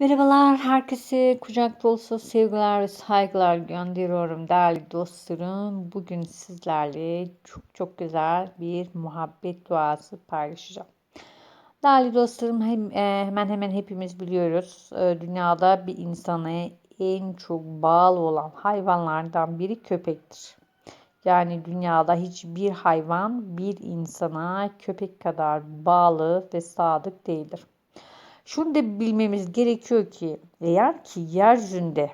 Merhabalar, herkese kucak dolusu sevgiler ve saygılar gönderiyorum değerli dostlarım. Bugün sizlerle çok çok güzel bir muhabbet duası paylaşacağım. Değerli dostlarım e, hemen hemen hepimiz biliyoruz. E, dünyada bir insana en çok bağlı olan hayvanlardan biri köpektir. Yani dünyada hiçbir hayvan bir insana köpek kadar bağlı ve sadık değildir. Şunu da bilmemiz gerekiyor ki eğer ki yeryüzünde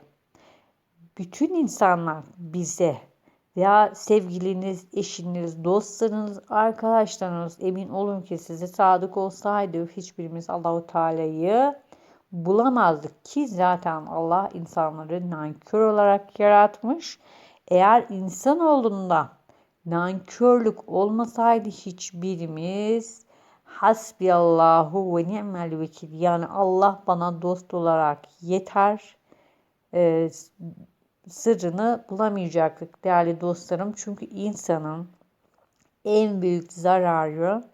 bütün insanlar bize veya sevgiliniz, eşiniz, dostlarınız, arkadaşlarınız emin olun ki size sadık olsaydı hiçbirimiz Allahu Teala'yı bulamazdık ki zaten Allah insanları nankör olarak yaratmış. Eğer insanoğlunda nankörlük olmasaydı hiçbirimiz Hasbiyallahu ve ni'mel vekil. Yani Allah bana dost olarak yeter. Ee, sırrını bulamayacaktık değerli dostlarım. Çünkü insanın en büyük zararı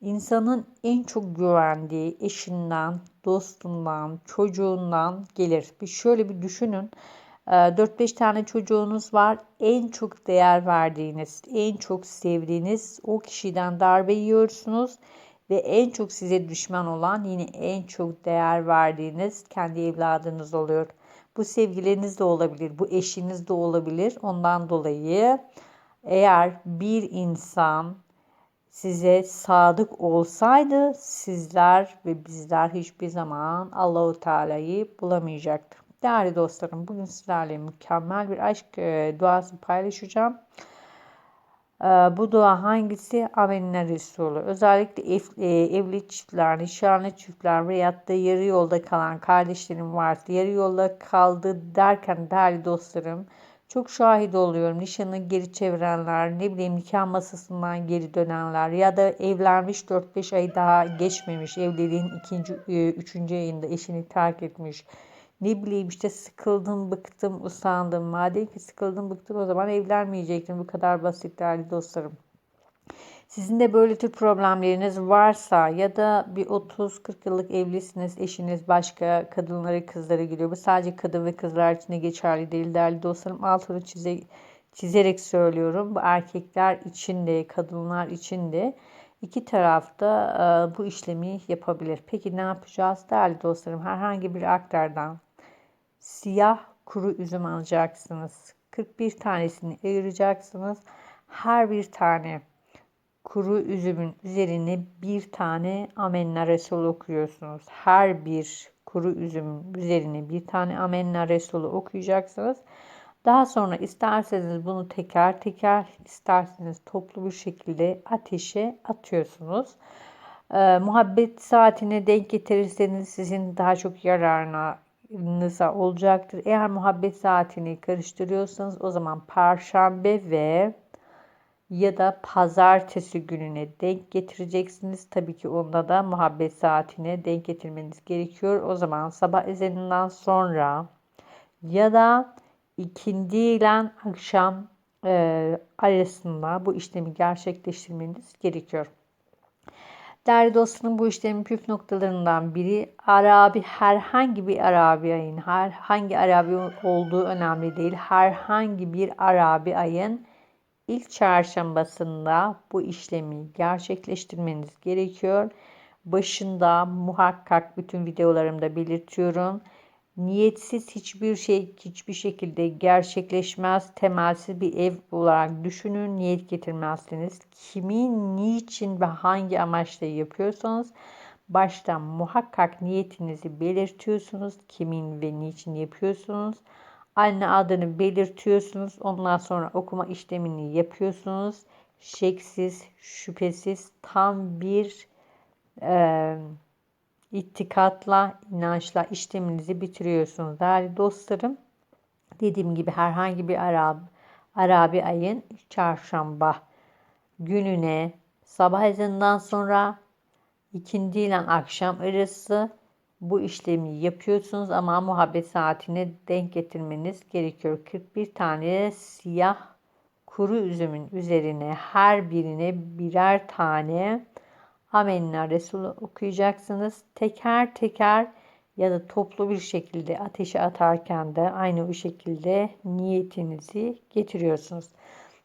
insanın en çok güvendiği eşinden, dostundan, çocuğundan gelir. Bir şöyle bir düşünün. 4-5 tane çocuğunuz var. En çok değer verdiğiniz, en çok sevdiğiniz o kişiden darbe yiyorsunuz ve en çok size düşman olan yine en çok değer verdiğiniz kendi evladınız oluyor. Bu sevgiliniz de olabilir, bu eşiniz de olabilir. Ondan dolayı eğer bir insan size sadık olsaydı sizler ve bizler hiçbir zaman Allahu Teala'yı bulamayacaktır. Değerli dostlarım bugün sizlerle mükemmel bir aşk e, duası paylaşacağım. Ee, bu dua hangisi? Amenna Resulü. Özellikle ev, e, evli çiftler, nişanlı çiftler veyahut da yarı yolda kalan kardeşlerim varsa yarı yolda kaldı derken değerli dostlarım çok şahit oluyorum. Nişanı geri çevirenler, ne bileyim nikah masasından geri dönenler ya da evlenmiş 4-5 ay daha geçmemiş, evliliğin ikinci, e, üçüncü ayında eşini terk etmiş ne bileyim işte sıkıldım, bıktım, usandım. Madem ki sıkıldım, bıktım o zaman evlenmeyecektim. Bu kadar basit değerli dostlarım. Sizin de böyle tür problemleriniz varsa ya da bir 30-40 yıllık evlisiniz, eşiniz başka kadınları, kızları geliyor. Bu sadece kadın ve kızlar için de geçerli değil değerli dostlarım. Altını çize, çizerek söylüyorum. Bu erkekler için de, kadınlar için de iki tarafta e, bu işlemi yapabilir. Peki ne yapacağız değerli dostlarım? Herhangi bir aktardan siyah kuru üzüm alacaksınız. 41 tanesini ayıracaksınız. Her bir tane kuru üzümün üzerine bir tane amenna resul okuyorsunuz. Her bir kuru üzümün üzerine bir tane amenna resulü okuyacaksınız. Daha sonra isterseniz bunu teker teker, isterseniz toplu bir şekilde ateşe atıyorsunuz. Ee, muhabbet saatine denk getirirseniz sizin daha çok yararına nıza olacaktır. Eğer muhabbet saatini karıştırıyorsanız o zaman perşembe ve ya da pazartesi gününe denk getireceksiniz. Tabii ki onda da muhabbet saatine denk getirmeniz gerekiyor. O zaman sabah ezanından sonra ya da ikindi ile akşam e, arasında bu işlemi gerçekleştirmeniz gerekiyor. Dostlarım bu işlemin püf noktalarından biri Arabi herhangi bir Arabi ayın herhangi Arabi olduğu önemli değil. Herhangi bir Arabi ayın ilk çarşambasında bu işlemi gerçekleştirmeniz gerekiyor. Başında muhakkak bütün videolarımda belirtiyorum niyetsiz hiçbir şey hiçbir şekilde gerçekleşmez. Temelsiz bir ev olarak düşünün. Niyet getirmezsiniz. Kimin, niçin ve hangi amaçla yapıyorsanız baştan muhakkak niyetinizi belirtiyorsunuz. Kimin ve niçin yapıyorsunuz. Anne adını belirtiyorsunuz. Ondan sonra okuma işlemini yapıyorsunuz. Şeksiz, şüphesiz tam bir e, ittikatla, inançla işleminizi bitiriyorsunuz. Değerli dostlarım, dediğim gibi herhangi bir Arab, Arabi ayın çarşamba gününe sabah ezanından sonra ikindi ile akşam arası bu işlemi yapıyorsunuz ama muhabbet saatine denk getirmeniz gerekiyor. 41 tane siyah kuru üzümün üzerine her birine birer tane Amenna Resulü okuyacaksınız. Teker teker ya da toplu bir şekilde ateşe atarken de aynı bu şekilde niyetinizi getiriyorsunuz.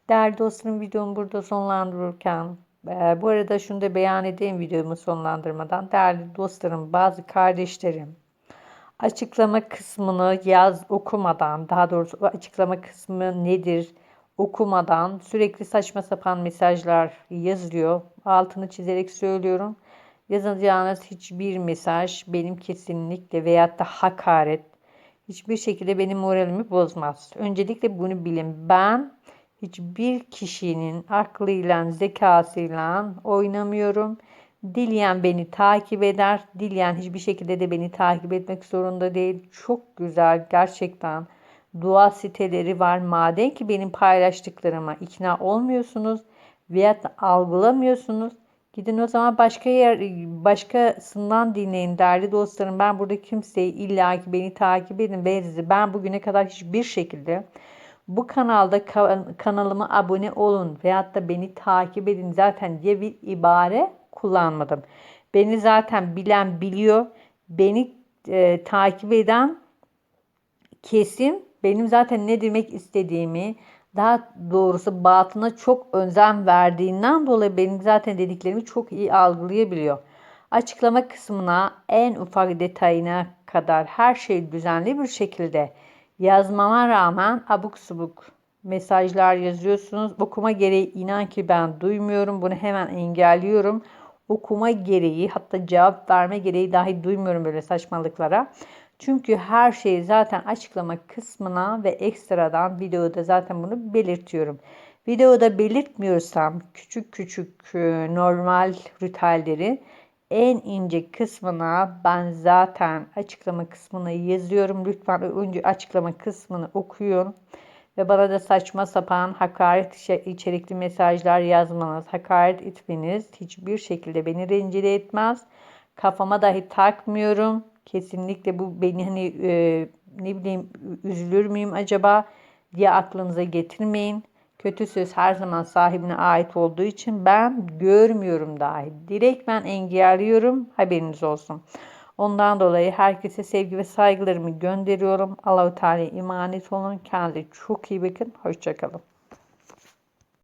Değerli dostlarım videomu burada sonlandırırken e, bu arada şunu da beyan edeyim videomu sonlandırmadan. Değerli dostlarım bazı kardeşlerim açıklama kısmını yaz okumadan daha doğrusu açıklama kısmı nedir okumadan sürekli saçma sapan mesajlar yazılıyor. Altını çizerek söylüyorum. Yazacağınız hiçbir mesaj benim kesinlikle veyahut da hakaret hiçbir şekilde benim moralimi bozmaz. Öncelikle bunu bilin. Ben hiçbir kişinin aklıyla, zekasıyla oynamıyorum. Dileyen beni takip eder. Dileyen hiçbir şekilde de beni takip etmek zorunda değil. Çok güzel gerçekten dua siteleri var. Maden ki benim paylaştıklarıma ikna olmuyorsunuz veya algılamıyorsunuz. Gidin o zaman başka yer başkasından dinleyin değerli dostlarım. Ben burada kimseyi illa ki beni takip edin ve ben bugüne kadar hiçbir şekilde bu kanalda kanalıma abone olun veyahut da beni takip edin zaten diye bir ibare kullanmadım. Beni zaten bilen biliyor. Beni e, takip eden kesim benim zaten ne demek istediğimi daha doğrusu batına çok özen verdiğinden dolayı benim zaten dediklerimi çok iyi algılayabiliyor. Açıklama kısmına en ufak detayına kadar her şey düzenli bir şekilde yazmama rağmen abuk subuk mesajlar yazıyorsunuz. Okuma gereği inan ki ben duymuyorum. Bunu hemen engelliyorum. Okuma gereği hatta cevap verme gereği dahi duymuyorum böyle saçmalıklara. Çünkü her şeyi zaten açıklama kısmına ve ekstradan videoda zaten bunu belirtiyorum. Videoda belirtmiyorsam küçük küçük e, normal ritüelleri en ince kısmına ben zaten açıklama kısmına yazıyorum. Lütfen önce açıklama kısmını okuyun. Ve bana da saçma sapan hakaret içerikli mesajlar yazmanız, hakaret etmeniz hiçbir şekilde beni rencide etmez. Kafama dahi takmıyorum. Kesinlikle bu beni hani e, ne bileyim üzülür müyüm acaba diye aklınıza getirmeyin. Kötü söz her zaman sahibine ait olduğu için ben görmüyorum dahi. Direkt ben engelliyorum. Haberiniz olsun. Ondan dolayı herkese sevgi ve saygılarımı gönderiyorum. Allahu Teala emanet olun. Kendinize çok iyi bakın. Hoşçakalın.